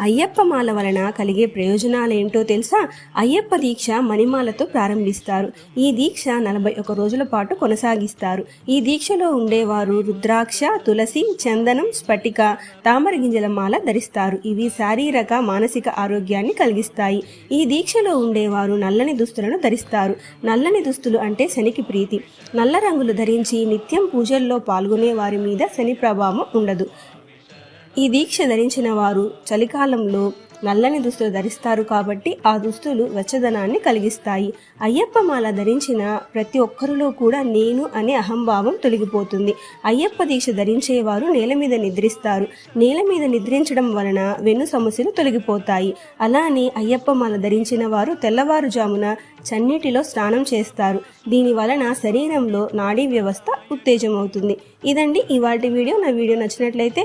అయ్యప్ప మాల వలన కలిగే ప్రయోజనాలేంటో తెలుసా? అయ్యప్ప దీక్ష మణిమాలతో ప్రారంభిస్తారు. ఈ దీక్ష నలభై ఒక రోజుల పాటు కొనసాగిస్తారు. ఈ దీక్షలో ఉండేవారు రుద్రాక్ష తులసి చందనం స్ఫటిక తామర గింజల మాల ధరిస్తారు. ఇవి శారీరక మానసిక ఆరోగ్యాన్ని కలిగిస్తాయి. ఈ దీక్షలో ఉండేవారు నల్లని దుస్తులను ధరిస్తారు. నల్లని దుస్తులు అంటే శనికి ప్రీతి. నల్ల రంగులు ధరించి నిత్యం పూజల్లో పాల్గొనే వారి మీద శని ప్రభావం ఉండదు. ఈ దీక్ష ధరించిన వారు చలికాలంలో నల్లని దుస్తులు ధరిస్తారు కాబట్టి ఆ దుస్తులు వెచ్చదనాన్ని కలిగిస్తాయి. అయ్యప్ప మాల ధరించిన ప్రతి ఒక్కరిలో కూడా నేను అనే అహంభావం తొలగిపోతుంది. అయ్యప్ప దీక్ష ధరించేవారు నేల మీద నిద్రిస్తారు. నేల మీద నిద్రించడం వలన వెన్ను సమస్యలు తొలగిపోతాయి. అలానే అయ్యప్ప మాల ధరించిన వారు తెల్లవారుజామున చన్నీటిలో స్నానం చేస్తారు. దీని వలన శరీరంలో నాడీ వ్యవస్థ ఉత్తేజమవుతుంది. ఇదండి ఇవాటి వీడియో. నా వీడియో నచ్చినట్లయితే